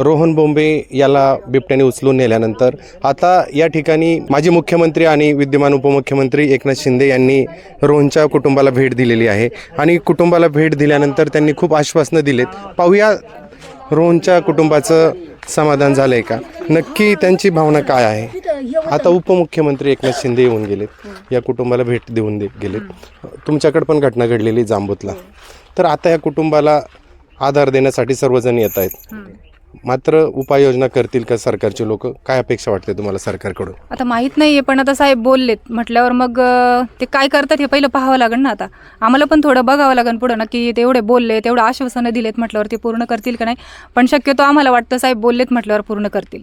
रोहन बोंबे याला बिबट्याने उचलून नेल्यानंतर आता या ठिकाणी माजी मुख्यमंत्री आणि विद्यमान उपमुख्यमंत्री एकनाथ शिंदे यांनी रोहनच्या कुटुंबाला भेट दिलेली आहे. आणि कुटुंबाला भेट दिल्यानंतर त्यांनी खूप आश्वासनं दिलेत. पाहूया रोहनच्या कुटुंबाचं समाधान झालं आहे का? नक्की त्यांची भावना काय आहे? आता उपमुख्यमंत्री एकनाथ शिंदे येऊन गेलेत. या कुटुंबाला भेट देऊन दे गेलेत. तुमच्याकडे पण घटना घडलेली जांबूतला तर आता या कुटुंबाला आधार देण्यासाठी सर्वजण येत आहेत. मात्र उपाययोजना करतील का सरकारचे लोक? काय अपेक्षा वाटते तुम्हाला सरकारकडून? आता माहीत नाही आहे पण आता साहेब बोललेत. म्हटल्यावर मग अं, ते काय करतात हे पहिलं पाहावं लागेल ना आता. आम्हाला पण थोडं बघावं लागेल पुढं. ना की तेवढे बोलले तेवढं आश्वासनं दिलेत म्हटल्यावर ते पूर्ण करतील का नाही? पण शक्यतो आम्हाला वाटतं साहेब बोललेत म्हटल्यावर पूर्ण करतील.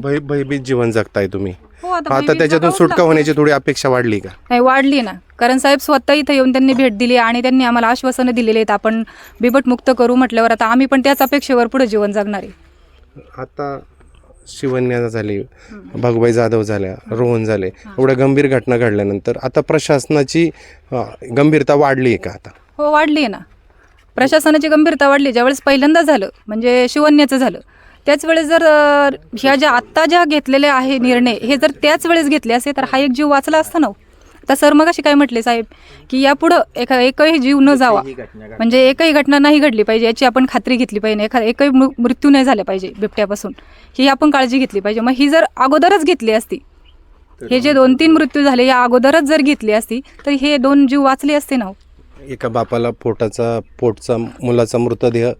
भय भयभीत जीवन जगताय तुम्ही. हो आता भयभीत त्याच्यातून जगावंच सुटका. होण्याची थोडी अपेक्षा वाढली का? नाही वाढली ना. कारण साहेब स्वतः इथं येऊन त्यांनी भेट दिली आणि त्यांनी आम्हाला आश्वासनं दिलेली आहेत आपण बिबट मुक्त करू म्हटल्यावर आता आम्ही पण त्याच अपेक्षेवर पुढे जीवन जगणार आहे. आता शिवन्या झाली भगवाई जाधव झाल्या रोहन झाले एवढ्या गंभीर घटना घडल्यानंतर आता प्रशासनाची अ, गंभीरता वाढली आहे का आता? हो वाढली आहे ना. प्रशासनाची गंभीरता वाढली ज्यावेळेस पहिल्यांदा झालं म्हणजे शिवन्याचं झालं त्याच वेळेस जर ह्या ज्या आत्ता ज्या घेतलेल्या आहे निर्णय हे जर त्याच वेळेस घेतले असते तर हा एक जीव वाचला असता ना हो. आता सर मग अशी काय म्हटले साहेब की यापुढं एका एकही जीव न जावा म्हणजे एकही घटना नाही घडली पाहिजे याची आपण खात्री घेतली पाहिजे एखा एकही मृत्यू नाही झाला पाहिजे बिबट्यापासून ही आपण काळजी घेतली पाहिजे मग ही जर अगोदरच घेतली असती हे जे दोन तीन मृत्यू झाले या अगोदरच जर घेतली असती तर हे दोन जीव वाचले असते ना हो. एका बापाला पोटाचा पोटचा मुलाचा मृतदेह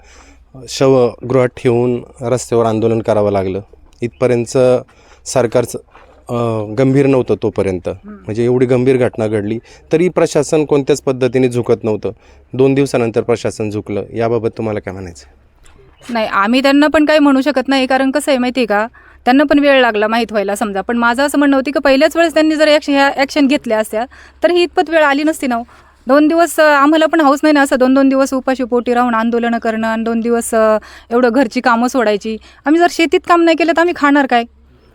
शवगृहात ठेवून रस्त्यावर आंदोलन करावं लागलं. इथपर्यंत सरकारचं गंभीर नव्हतं तोपर्यंत. म्हणजे एवढी गंभीर घटना घडली तरी प्रशासन कोणत्याच पद्धतीने झुकत नव्हतं. दोन दिवसानंतर प्रशासन झुकलं. याबाबत तुम्हाला काय म्हणायचं? नाही आम्ही त्यांना पण काही म्हणू शकत नाही कारण कसं आहे माहिती आहे का? त्यांना पण वेळ लागला माहीत व्हायला समजा. पण माझं असं म्हणणं होती की पहिल्याच वेळेस त्यांनी जर ॲक्शन ह्या ॲक्शन घेतल्या असत्या तर ही इतपत वेळ आली नसती ना हो. दोन दिवस आम्हाला पण हाऊस नाही ना असं दोन दोन दिवस उपाशी पोटी राहून आंदोलनं करणं आणि दोन दिवस एवढं घरची कामं सोडायची. आम्ही जर शेतीत काम नाही केलं तर आम्ही खाणार काय?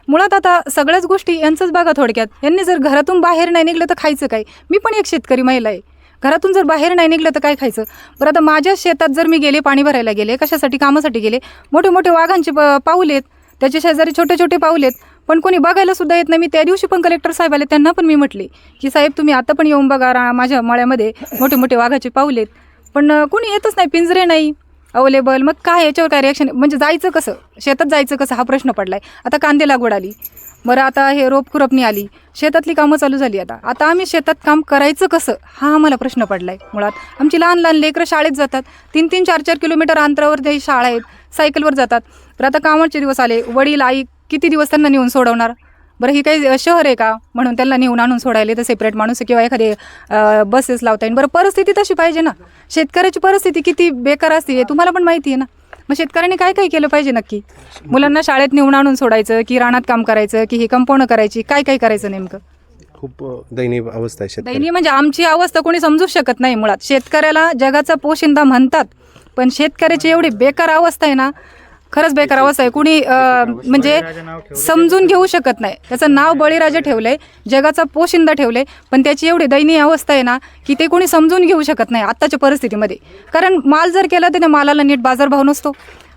मुळात आता सगळ्याच गोष्टी यांचंच बघा थोडक्यात. यांनी जर घरातून बाहेर नाही निघलं तर खायचं काय? मी पण एक शेतकरी महिला आहे. घरातून जर बाहेर नाही निघलं तर काय खायचं? बरं आता माझ्या शेतात जर मी गेले पाणी भरायला गेले कशासाठी कामासाठी गेले मोठे मोठे वाघांचे प- पाऊल आहेत. त्याच्या शेजारी छोटे छोटे पाऊल आहेत. पण कोणी बघायला सुद्धा येत नाही. मी त्या दिवशी पण कलेक्टर साहेब आले त्यांना पण मी म्हटले की साहेब तुम्ही आता पण येऊन बघा रा- माझ्या मळ्यामध्ये मोठे मोठे वाघाचे पाऊल आहेत. पण कोणी येतच नाही पिंजरे नाही अवेलेबल मग काय याच्यावर काय रिॲक्शन म्हणजे जायचं कसं? शेतात जायचं कसं? हा प्रश्न पडलाय. आता कांदे लागवड आली. बरं आता हे रोप खुरपणी आली. शेतातली कामं चालू झाली आता. आता आम्ही शेतात काम करायचं कसं? हा आम्हाला प्रश्न पडलाय मुळात. आमची लहान लहान लेकरं शाळेत जातात. तीन तीन चार चार किलोमीटर अंतरावर ते शाळा आहेत. सायकलवर जातात. तर आता कामाचे दिवस आले. वडील आई किती दिवस त्यांना नेऊन सोडवणार? बरं ही काही शहर आहे का? म्हणून त्यांना नेऊन आणून सोडायला तर सेपरेट माणूस किंवा एखादे बसेस लावता येईल बरं परिस्थिती तशी पाहिजे ना. शेतकऱ्याची परिस्थिती किती बेकार असते हे तुम्हाला पण माहिती आहे ना. मग शेतकऱ्यांनी काय काय केलं पाहिजे नक्की? मुलांना शाळेत नेऊन आणून सोडायचं की रानात काम करायचं की हे कंपाऊंड करायची काय काय करायचं नेमकं? खूप दयनीय अवस्था आहे शेतकरी. म्हणजे आमची अवस्था कोणी समजूच शकत नाही मुळात. शेतकऱ्याला जगाचा पोशिंदा म्हणतात पण शेतकऱ्याची एवढी बेकार अवस्था आहे ना खरंच बेकार अवस्था आहे. कुणी अं, म्हणजे समजून घेऊ शकत नाही. त्याचं नाव बळीराजा ठेवलंय जगाचा पोशिंदा ठेवलंय पण त्याची एवढी दयनीय अवस्था आहे ना की ते कोणी समजून घेऊ शकत नाही आत्ताच्या परिस्थितीमध्ये. कारण माल जर केला तर त्या मालाला नीट बाजारभाव नसतो.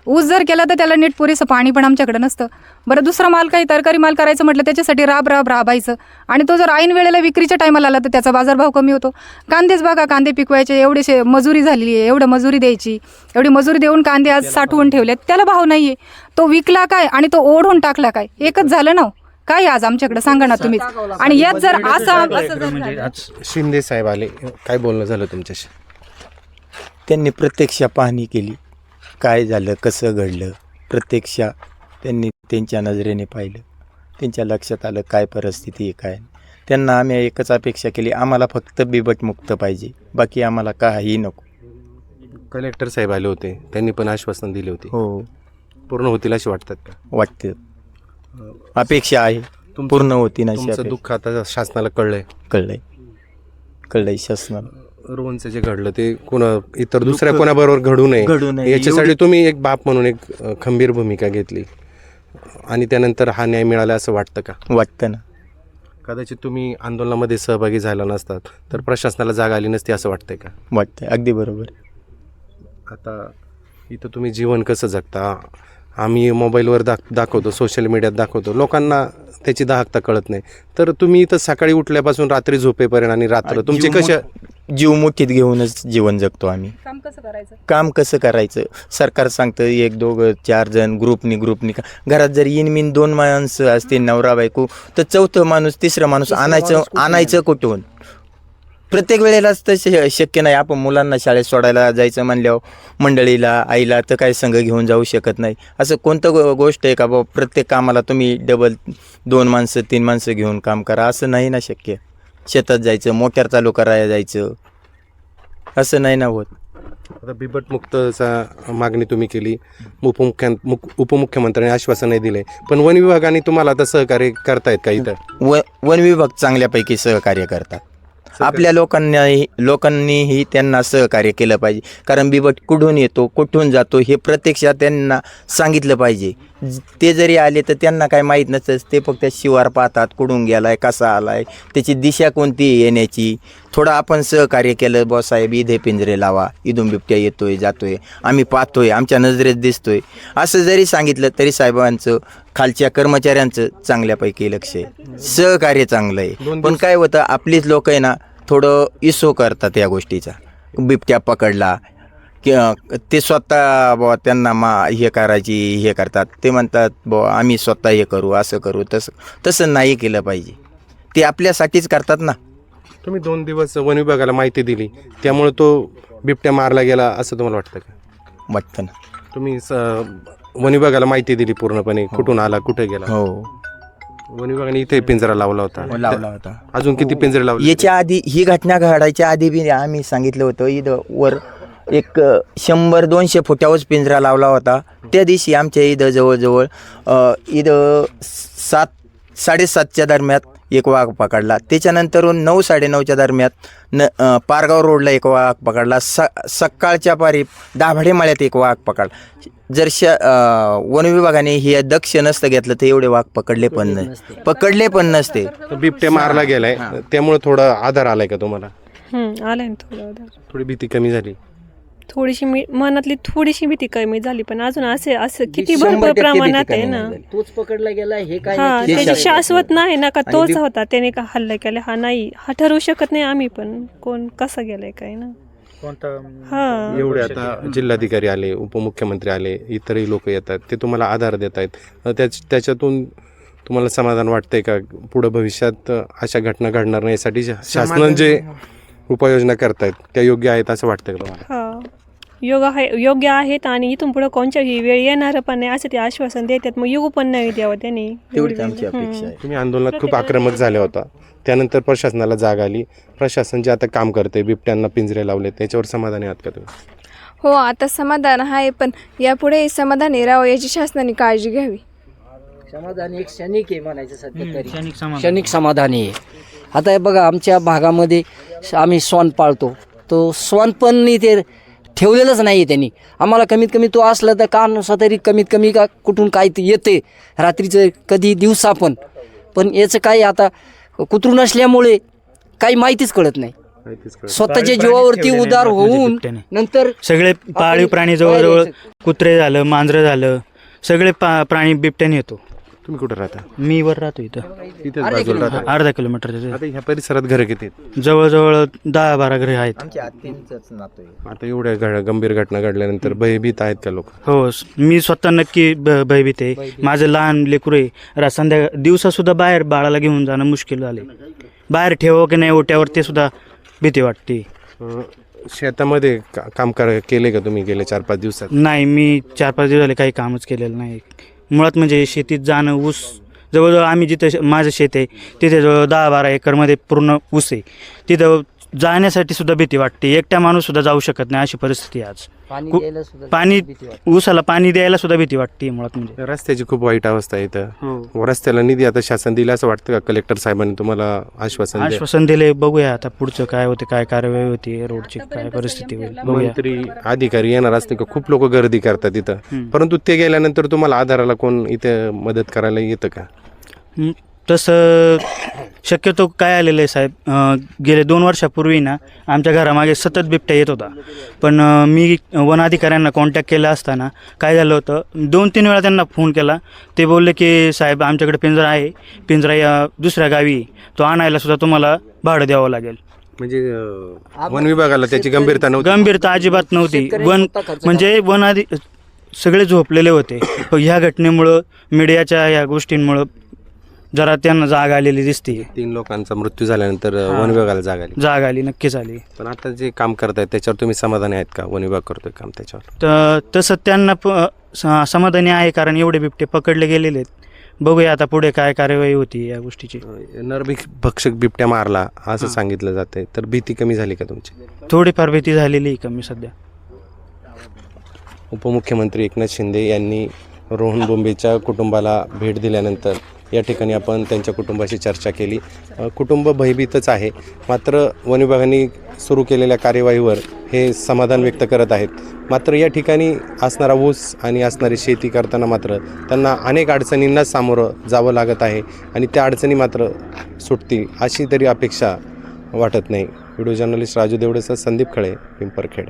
ऊस जर केला तर त्याला नीट पुरेसं पाणी पण आमच्याकडे नसतं. बरं दुसरा माल काही तरकारी माल करायचं म्हटलं त्याच्यासाठी राब राब राबायचं. आणि तो जर ऐन वेळेला विक्रीच्या टायमाला आला तर त्याचा बाजारभाव कमी होतो. कांदेच बघा कांदे पिकवायचे एवढेशे मजुरी झालेली आहे एवढं मजुरी द्यायची. एवढी मजुरी देऊन कांदे आज साठवून ठेवलेत. त्याला भाव नाही आहे तो विकला काय आणि तो ओढून टाकला काय? एकच झालं ना हो. काय आज आमच्याकडे? सांगा ना तुम्हीच. आणि यात जर असं झालं- शिंदे साहेब आले काय बोलणं झालं तुमच्याशी? त्यांनी प्रत्यक्ष पाहणी केली. काय झालं कसं घडलं प्रत्यक्ष त्यांनी त्यांच्या नजरेने पाहिलं. त्यांच्या लक्षात आलं काय परिस्थिती आहे काय त्यांना आम्ही एकच अपेक्षा केली आम्हाला फक्त बिबट मुक्त पाहिजे. बाकी आम्हाला काही नको. कलेक्टर साहेब आले होते त्यांनी पण आश्वासन दिले होते. हो. पूर्ण होतील असे वाटतात का? वाटतं. अपेक्षा आहे. पूर्ण होती ना. दुःख आता शासनाला कळलंय. कळलंय. कळलंय शासनाला. रोहनचं जे घडलं ते कोणा इतर दुसऱ्या कोणाबरोबर घडू नये. घडू नये. याच्यासाठी तुम्ही एक बाप म्हणून एक अ, खंबीर भूमिका घेतली. आणि त्यानंतर हा न्याय मिळाला असं वाटतं का? वाटतं ना. कदाचित तुम्ही आंदोलनामध्ये सहभागी झाला नसतात तर प्रशासनाला जाग आली नसती असं वाटतंय का? वाटतं अगदी बरोबर. आता इथं तुम्ही जीवन कसं जगता? आम्ही मोबाईलवर दाख दाखवतो सोशल मीडियात दाखवतो. लोकांना त्याची दाहकता कळत नाही. तर तुम्ही इथं सकाळी उठल्यापासून रात्री झोपेपर्यंत आणि रात्र तुमची जीव कशा जीव मुठीत घेऊनच जीवन जगतो आम्ही. काम कसं करायचं? काम कसं करायचं? सरकार सांगतं एक दोघं चार जण ग्रुपनी ग्रुपनी का घरात जर इन मिन दोन माणसं असतील नवरा बायको तर चौथं माणूस तिसरा माणूस आणायचं आणायचं कुठून? प्रत्येक वेळेलाच तर श- शक्य नाही. आपण मुलांना शाळेत सोडायला जायचं म्हणल्यावर मंडळीला आईला तर काही संघ घेऊन जाऊ शकत नाही. असं कोणतं गो गोष्ट आहे का बाबा प्रत्येक कामाला तुम्ही डबल दोन माणसं तीन माणसं घेऊन काम करा. असं नाही ना शक्य. शेतात जायचं मोटर चालू करायला जायचं. असं नाही ना होत. आता बिबटमुक्तचा मागणी तुम्ही केली. उपमुख्य मुख- उपमुख्यमंत्र्यांनी आश्वासनही दिले पण वन विभागाने तुम्हाला आता सहकार्य करतायत का इथं? व वन विभाग चांगल्यापैकी सहकार्य करतात. आपल्या लोकांनाही लोकांनीही त्यांना सहकार्य केलं पाहिजे. कारण बिबट कुठून येतो कुठून जातो हे प्रत्यक्षात त्यांना सांगितलं पाहिजे. ते जरी आले तर त्यांना काय माहीत नसतं. ते फक्त शिवार पाहतात कुठून गेलाय कसा आलाय त्याची दिशा कोणती येण्याची. थोडं आपण सहकार्य केलं बॉ साहेब इथे पिंजरे लावा. इथून बिबट्या येतोय जातोय. आम्ही पाहतोय आमच्या नजरेत दिसतोय. असं जरी सांगितलं तरी साहेबांचं खालच्या कर्मचाऱ्यांचं चांगल्यापैकी लक्ष आहे. सहकार्य चांगलं आहे. पण काय होतं आपलीच लोक आहे ना थोडं इसो करतात या गोष्टीचा. बिबट्या पकडला की ते स्वतः बुवा त्यांना मा हे करायची हे करतात. ते म्हणतात बुवा आम्ही स्वतः हे करू असं करू तसं तसं नाही केलं पाहिजे. ते आपल्यासाठीच करतात ना. तुम्ही दोन दिवस वन विभागाला माहिती दिली. त्यामुळे तो बिबट्या मारला गेला असं तुम्हाला वाटतं का? वाटतं ना. तुम्ही स- वन विभागाला माहिती दिली पूर्णपणे कुठून आला कुठे गेला? हो. वन विभागाने इथे पिंजरा लावला होता. लावला होता. अजून किती पिंजरे लावले? याच्या आधी ही घटना घडायच्या आधी बी आम्ही सांगितलं होतं इथं वर एक अ, शंभर दोनशे फुट्यावरच पिंजरा लावला होता. त्या दिवशी आमच्या इथं जवळजवळ अ, इथं सात साडेसातच्या दरम्यान एक वाघ पकडला. त्याच्यानंतरून नऊ साडेनऊच्या दरम्यान न अ, पारगाव रोडला एक वाघ पकडला. स सकाळच्या पारी दाभाडे माळ्यात एक वाघ पकडला. जर श वन विभागाने हे दक्ष नसतं घेतलं तर एवढे वाघ पकडले पण नाही पकडले पण नसते. तर बिबट्या मारला गेलाय. त्यामुळे थोडा आधार आलाय का तुम्हाला? हम्म, आलाय ना थोडं उधार. थोडी भीती कमी झाली. थोडीशी मी मनातली थोडीशी भीती कमी झाली पण अजून असे असं किती भरपूर प्रमाणात आहे ना. तोच पकडला गेला हे काय हा त्याची शाश्वत नाही ना का तोच होता त्याने का हल्ला केला हा नाही हा ठरवू शकत नाही आम्ही पण कोण कसा गेलाय काय ना. हा. एवढे आता जिल्हाधिकारी आले उपमुख्यमंत्री आले इतरही लोक येतात ते तुम्हाला आधार देत आहेत त्याच त्याच्यातून तुम्हाला समाधान वाटतंय का? पुढं भविष्यात अशा घटना घडणार नाही यासाठी शासनाने जे उपाययोजना करतायत त्या योग्य आहेत असं वाटतं का तुम्हाला? हा. योग आहे योग्य आहेत आणि इथून पुढे कोणत्याही वेळ येणार पण नाही असं ते आश्वासन देतात. मग युग पण नाही द्यावं त्यांनी. तेवढीच आमची अपेक्षा आहे. तुम्ही आंदोलनात खूप आक्रमक झाले होता. त्यानंतर प्रशासनाला जाग आली. प्रशासन जे आता काम करते बिबट्यांना पिंजरे लावले त्याच्यावर समाधानी आहात का तुम्ही? हो आता समाधान आहे पण यापुढे समाधानी राहावं याची शासनाने काळजी घ्यावी. समाधान एक क्षणिक आहे म्हणायचं सध्या तरी. क्षणिक समाधानी. आहे. आता हे बघा आमच्या भागामध्ये आम्ही श्वान पाळतो. तो श्वान पण इथे ठेवलेलंच नाही आहे त्यांनी. आम्हाला कमीत कमी तो असला तर का नसा तरी कमीत कमी का कुठून काय ते येते. रात्रीचं कधी दिवसा पण. पण याचं काय आता कुत्रून असल्यामुळे काही माहितीच कळत नाही. स्वतःच्या जीवावरती उदार होऊन नंतर सगळे पाळीव प्राणी जवळजवळ कुत्रे झालं मांजरं झालं सगळे पा प्राणी बिबट्याने येतो. तुम्ही कुठं राहता? मी वर राहतो इथं. इथेच बाजूला राहता. अर्धा किलोमीटर. आता ह्या परिसरात घरं किती आहेत? जवळजवळ दहा बारा घरे आहेत. आमच्या आत्यांचंच नातं आहे. आता एवढ्या घड गंभीर घटना घडल्यानंतर भयभीत आहेत का लोक? हो स- मी स्वतः नक्की ब- भयभीत आहे. माझं लहान लेकरू आहे. रा संध्या दिवसासुद्धा बाहेर बाळाला घेऊन जाणं मुश्किल झाले बाहेर ठेवावं की नाही ओट्यावर ते सुद्धा भीती वाटते. अं, शेतामध्ये का- काम कर केले का तुम्ही गेले चार पाच दिवसात? नाही मी चार पाच दिवस झाले काही कामच केलेलं नाही. मुळात म्हणजे शेतीत जाणं ऊस जवळजवळ आम्ही जिथं श- माझं शेत आहे तिथे जवळ दहा बारा एकरमध्ये पूर्ण ऊस आहे. तिथं जाण्यासाठी सुद्धा भीती वाटते. एकटा माणूस सुद्धा जाऊ शकत नाही अशी परिस्थिती आहे आज. पाणी कु- द्यायला सुद्धा पाणी भीती वाटते. ऊसाला पाणी द्यायला सुद्धा भीती वाटते मुळात म्हणजे. रस्त्याची खूप वाईट अवस्था आहे इथं. हो. रस्त्याला निधी आता शासन दिलं असं वाटतं का? कलेक्टर साहेबांनी तुम्हाला आश्वासन दिलं? आश्वासन दिले बघूया आता पुढचं काय होते काय कार्यवाही होती रोडची काय परिस्थिती होईल बघूया. मंत्री अधिकारी येणार असते का? खूप लोक गर्दी करतात इथं. हम्म. परंतु ते गेल्यानंतर तुम्हाला आधाराला कोण इथे मदत करायला येतं का? हं, तसं शक्यतो काय आलेलं आहे साहेब अं, गेले दोन वर्षापूर्वी ना आमच्या घरामागे सतत बिबट्या येत होता. पण अं, मी वन अधिकाऱ्यांना कॉन्टॅक्ट केला असताना काय झालं होतं दोन तीन वेळा त्यांना फोन केला. ते बोलले की साहेब आमच्याकडे पिंजरा आहे. पिंजरा या दुसऱ्या गावी आहे. तो आणायला सुद्धा तुम्हाला भाडं द्यावं लागेल. म्हणजे अं, वन विभागाला त्याची गंभीरता नव्हती? गंभीरता अजिबात नव्हती. वन म्हणजे वन आधी सगळे झोपलेले होते. पण ह्या घटनेमुळं मीडियाच्या या गोष्टींमुळं जरा त्यांना जाग आलेली दिसते. तीन लोकांचा मृत्यू झाल्यानंतर अं, वन विभागाला जाग आली. जाग आली नक्कीच आली. पण आता जे काम करतायत त्याच्यावर तुम्ही समाधानी आहेत का? वन विभाग करतोय काम त्याच्यावर. तर तसं त्यांना प स- समाधानी आहे कारण एवढे बिबटे पकडले गेलेले आहेत. बघूया आता पुढे काय कार्यवाही होती या गोष्टीची. नरभिक भक्षक बिबट्या मारला असं सांगितलं जातंय. तर भीती कमी झाली का तुमची? थोडीफार भीती झालेली आहे कमी सध्या. उपमुख्यमंत्री एकनाथ शिंदे यांनी रोहन बोंबेच्या कुटुंबाला भेट दिल्यानंतर या ठिकाणी आपण त्यांच्या कुटुंबाशी चर्चा केली. कुटुंब भयभीतच आहे. मात्र वन विभागाने सुरू केलेल्या कार्यवाहीवर हे समाधान व्यक्त करत आहेत. मात्र या ठिकाणी असणारा ऊस आणि असणारी शेती करताना मात्र त्यांना अनेक अडचणींना सामोरं जावं लागत आहे आणि त्या अडचणी मात्र सुटतील अशी तरी अपेक्षा वाटत नाही. व्हिडिओ जर्नलिस्ट राजू देवडेचा संदीप खळे पिंपरखेड.